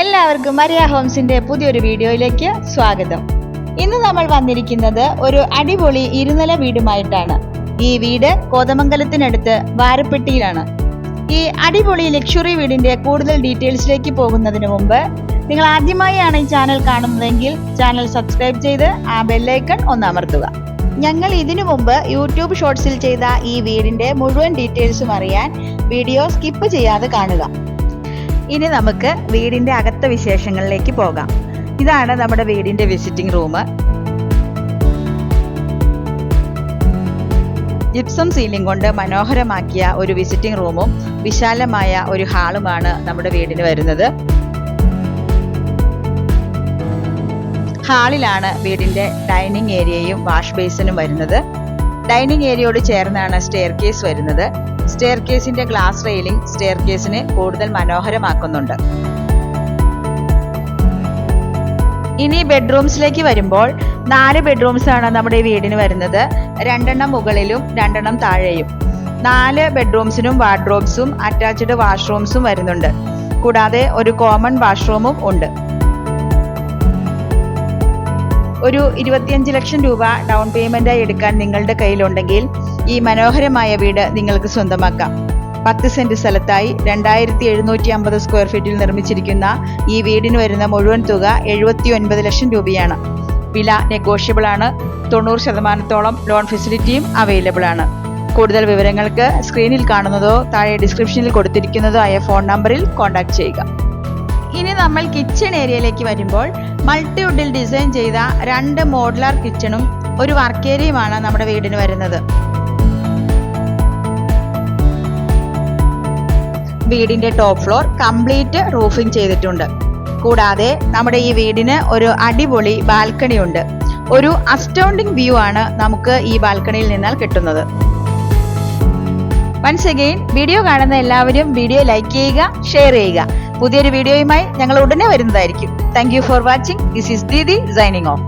എല്ലാവർക്കും മരിയ ഹോംസിന്റെ പുതിയൊരു വീഡിയോയിലേക്ക് സ്വാഗതം. ഇന്ന് നമ്മൾ വന്നിരിക്കുന്നത് ഒരു അടിപൊളി ഇരുനില വീടുമായിട്ടാണ്. ഈ വീട് കോതമംഗലത്തിനടുത്ത് വാരപ്പെട്ടിയിലാണ്. ഈ അടിപൊളി ലക്ഷറി വീടിന്റെ കൂടുതൽ ഡീറ്റെയിൽസിലേക്ക് പോകുന്നതിന് മുമ്പ് നിങ്ങൾ ആദ്യമായാണ് ഈ ചാനൽ കാണുന്നതെങ്കിൽ ചാനൽ സബ്സ്ക്രൈബ് ചെയ്ത് ആ ബെല്ലൈക്കൺ ഒന്ന് അമർത്തുക. ഞങ്ങൾ ഇതിനു മുമ്പ് യൂട്യൂബ് ഷോർട്സിൽ ചെയ്ത ഈ വീടിന്റെ മുഴുവൻ ഡീറ്റെയിൽസും അറിയാൻ വീഡിയോ സ്കിപ്പ് ചെയ്യാതെ കാണുക. ഇനി നമുക്ക് വീടിന്റെ അകത്ത വിശേഷങ്ങളിലേക്ക് പോകാം. ഇതാണ് നമ്മുടെ വീടിന്റെ വിസിറ്റിംഗ് റൂം ജിപ്സം സീലിംഗ് കൊണ്ട് മനോഹരമാക്കിയ ഒരു വിസിറ്റിംഗ് റൂമും വിശാലമായ ഒരു ഹാളുമാണ് നമ്മുടെ വീടിന് വരുന്നത്. ഹാളിലാണ് വീടിന്റെ ഡൈനിങ് ഏരിയയും വാഷ് ബേസിനും വരുന്നത്. ഡൈനിങ് ഏരിയയോട് ചേർന്നാണ് സ്റ്റെയർ കേസ് വരുന്നത്. സ്റ്റെയർ കേസിന്റെ ഗ്ലാസ് റെയിലിംഗ് സ്റ്റെയർ കേസിനെ കൂടുതൽ മനോഹരമാക്കുന്നുണ്ട്. ഇനി ബെഡ്റൂംസിലേക്ക് വരുമ്പോൾ നാല് ബെഡ്റൂംസ് ആണ് നമ്മുടെ വീടിന് വരുന്നത്. രണ്ടെണ്ണം മുകളിലും രണ്ടെണ്ണം താഴെയും. നാല് ബെഡ്റൂംസിനും വാർഡ്രോബ്സും അറ്റാച്ച്ഡ് വാഷ്റൂംസും വരുന്നുണ്ട്. കൂടാതെ ഒരു കോമൺ വാഷ്റൂമും ഉണ്ട്. ഒരു ഇരുപത്തിയഞ്ച് ലക്ഷം രൂപ ഡൗൺ പേയ്മെന്റായി എടുക്കാൻ നിങ്ങളുടെ കയ്യിലുണ്ടെങ്കിൽ ഈ മനോഹരമായ വീട് നിങ്ങൾക്ക് സ്വന്തമാക്കാം. പത്ത് സെന്റ് സ്ഥലത്തായി രണ്ടായിരത്തി എഴുന്നൂറ്റി അമ്പത് സ്ക്വയർ ഫീറ്റിൽ നിർമ്മിച്ചിരിക്കുന്ന ഈ വീടിന് വരുന്ന മുഴുവൻ തുക എഴുപത്തി ഒൻപത് ലക്ഷം രൂപയാണ്. വില നെഗോഷ്യബിൾ ആണ്. തൊണ്ണൂറ് ശതമാനത്തോളം ലോൺ ഫെസിലിറ്റിയും അവൈലബിൾ ആണ്. കൂടുതൽ വിവരങ്ങൾക്ക് സ്ക്രീനിൽ കാണുന്നതോ താഴെ ഡിസ്ക്രിപ്ഷനിൽ കൊടുത്തിരിക്കുന്നതോ ആയ ഫോൺ നമ്പറിൽ കോൺടാക്ട് ചെയ്യുക. ഇനി നമ്മൾ കിച്ചൺ ഏരിയയിലേക്ക് വരുമ്പോൾ മൾട്ടിവുഡിൽ ഡിസൈൻ ചെയ്ത രണ്ട് മോഡുലാർ കിച്ചണും ഒരു വർക്ക് ഏരിയയുമാണ് നമ്മുടെ വീടിന് വരുന്നത്. വീടിന്റെ ടോപ്പ് ഫ്ലോർ കംപ്ലീറ്റ് റൂഫിംഗ് ചെയ്തിട്ടുണ്ട്. കൂടാതെ നമ്മുടെ ഈ വീടിന് ഒരു അടിപൊളി ബാൽക്കണി ഉണ്ട്. ഒരു അസ്റ്റൗണ്ടിങ് വ്യൂ ആണ് നമുക്ക് ഈ ബാൽക്കണിയിൽ നിന്നാൽ കിട്ടുന്നത്. വൺസ് അഗെയിൻ വീഡിയോ കാണുന്ന എല്ലാവരും വീഡിയോ ലൈക്ക് ചെയ്യുക ഷെയർ ചെയ്യുക. പുതിയൊരു വീഡിയോയുമായി ഞങ്ങൾ ഉടനെ വരുന്നതായിരിക്കും. Thank for watching this is Didi signing off